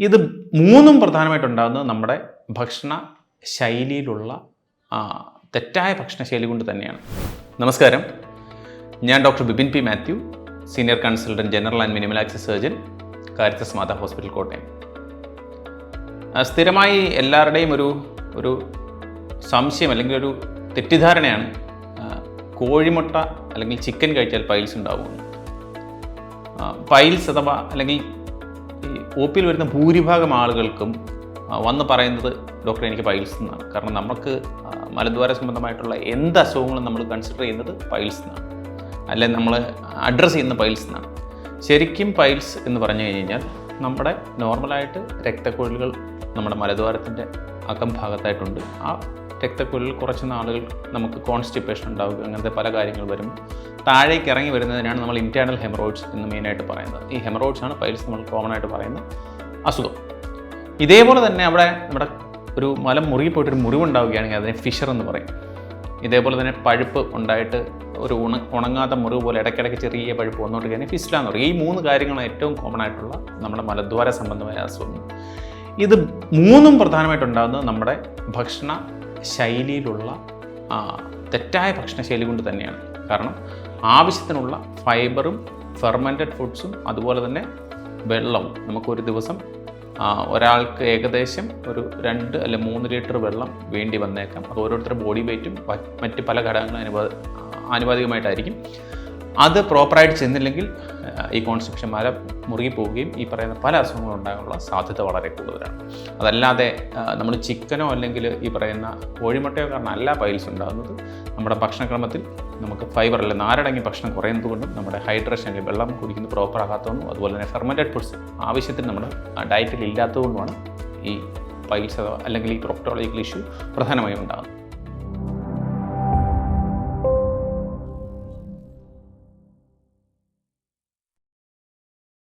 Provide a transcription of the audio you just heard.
ഇത് മൂന്നും പ്രധാനമായിട്ട് ഉണ്ടാകുന്നത് നമ്മുടെ ഭക്ഷണ ശൈലിയിലുള്ള തെറ്റായ ഭക്ഷണശൈലി കൊണ്ട് തന്നെയാണ്. നമസ്കാരം. ഞാൻ doctor Bipin P Mathew senior consultant general and minimal access surgeon Caritas Matha hospital Kottayam. സ്ഥിരമായി എല്ലാവരുടെയും ഒരു ഒരു സംശയം അല്ലെങ്കിൽ ഒരു തെറ്റിദ്ധാരണയാണ് കോഴിമുട്ട അല്ലെങ്കിൽ ചിക്കൻ കഴിച്ചാൽ പൈൽസ് ഉണ്ടാവുമെന്ന്. പൈൽസ് അഥവാ അല്ലെങ്കിൽ ഈ ഒ പിയിൽ വരുന്ന ഭൂരിഭാഗം ആളുകൾക്കും വന്ന് പറയുന്നത് ഡോക്ടർ എനിക്ക് പൈൽസ് എന്നാണ്. കാരണം നമുക്ക് മലദ്വാര സംബന്ധമായിട്ടുള്ള എന്ത് അസുഖങ്ങളും നമ്മൾ കൺസിഡർ ചെയ്യുന്നത് പൈൽസ് എന്നാണ്. അല്ലെങ്കിൽ നമ്മൾ അഡ്രസ്സ് ചെയ്യുന്ന പൈൽസ് എന്നാണ്. ശരിക്കും പൈൽസ് എന്ന് പറഞ്ഞു കഴിഞ്ഞാൽ നമ്മുടെ നോർമലായിട്ട് രക്തക്കുഴലുകൾ നമ്മുടെ മലദ്വാരത്തിന്റെ അകം ഭാഗത്തായിട്ടുണ്ട്. ആ രക്തക്കുഴലിൽ കുറച്ച് നാളുകൾ നമുക്ക് കോൺസ്റ്റിപ്പേഷൻ ഉണ്ടാവുക അങ്ങനത്തെ പല കാര്യങ്ങൾ വരും. താഴേക്ക് ഇറങ്ങി വരുന്നതിനാണ് നമ്മൾ ഇന്റേർണൽ ഹെമറോയിഡ്സ് എന്ന് മെയിനായിട്ട് പറയുന്നത്. ഈ ഹെമറോയിഡ്സ് ആണ് പൈൽസ് നമ്മൾ കോമൺ ആയിട്ട് പറയുന്ന അസുഖം. ഇതേപോലെ തന്നെ അവിടെ നമ്മുടെ ഒരു മലം മുറുകി പോയിട്ടൊരു മുറിവുണ്ടാവുകയാണെങ്കിൽ അതിനെ ഫിഷർ എന്ന് പറയും. ഇതേപോലെ തന്നെ പഴുപ്പ് ഉണ്ടായിട്ട് ഒരു ഉണ ഉണങ്ങാത്ത മുറിവ് പോലെ ഇടയ്ക്കിടയ്ക്ക് ചെറിയ പഴുപ്പ് വന്നുകൊണ്ടിരിക്കുകയാണ് ഫിസ്ല എന്ന് പറയും ഈ മൂന്ന് കാര്യങ്ങളാണ് ഏറ്റവും കോമൺ ആയിട്ടുള്ള നമ്മുടെ മലദ്വാര സംബന്ധമായ അസുഖം ഇത് മൂന്നും പ്രധാനമായിട്ടുണ്ടാകുന്നത് നമ്മുടെ ഭക്ഷണ ശൈലിയിലുള്ള തെറ്റായ ഭക്ഷണശൈലി കൊണ്ട് തന്നെയാണ്. കാരണം ആവശ്യത്തിനുള്ള ഫൈബറും ഫെർമെന്റഡ് ഫുഡ്സും അതുപോലെ തന്നെ വെള്ളവും നമുക്കൊരു ദിവസം ഒരാൾക്ക് ഏകദേശം ഒരു രണ്ട് അല്ല മൂന്ന് ലിറ്റർ വെള്ളം വേണ്ടി വന്നേക്കാം. അത് ഓരോരുത്തരുടെ ബോഡി വെയ്റ്റും മറ്റ് പല ഘടകങ്ങളും അനുപാ ആനുപാതികമായിട്ടായിരിക്കും. അത് പ്രോപ്പറായിട്ട് ചെന്നില്ലെങ്കിൽ ഈ കോൺസ്റ്റിപ്ഷൻ മല മുറുകി പോവുകയും ഈ പറയുന്ന പല അസുഖങ്ങളും ഉണ്ടാകാനുള്ള സാധ്യത വളരെ കൂടുതലാണ്. അതല്ലാതെ നമ്മൾ ചിക്കനോ അല്ലെങ്കിൽ ഈ പറയുന്ന കോഴിമുട്ടയോ കാരണമല്ല പൈൽസ് ഉണ്ടാകുന്നത്. നമ്മുടെ ഭക്ഷണക്രമത്തിൽ നമുക്ക് ഫൈബർ അല്ലെങ്കിൽ നാരടങ്ങി ഭക്ഷണം കുറയുന്നത് കൊണ്ടും നമ്മുടെ ഹൈഡ്രേഷൻ അല്ലെങ്കിൽ വെള്ളം കുടിക്കുന്നത് പ്രോപ്പർ ആകാത്തതുകൊണ്ടും അതുപോലെ തന്നെ ഫെർമെന്റഡ് ഫുഡ്സ് ആവശ്യത്തിന് നമ്മുടെ ഡയറ്റിൽ ഇല്ലാത്തതുകൊണ്ടുമാണ് ഈ പൈൽസ് അല്ലെങ്കിൽ ഈ പ്രോപ്റ്റോളജിക്കൽ ഇഷ്യൂ പ്രധാനമായും ഉണ്ടാകുന്നത്.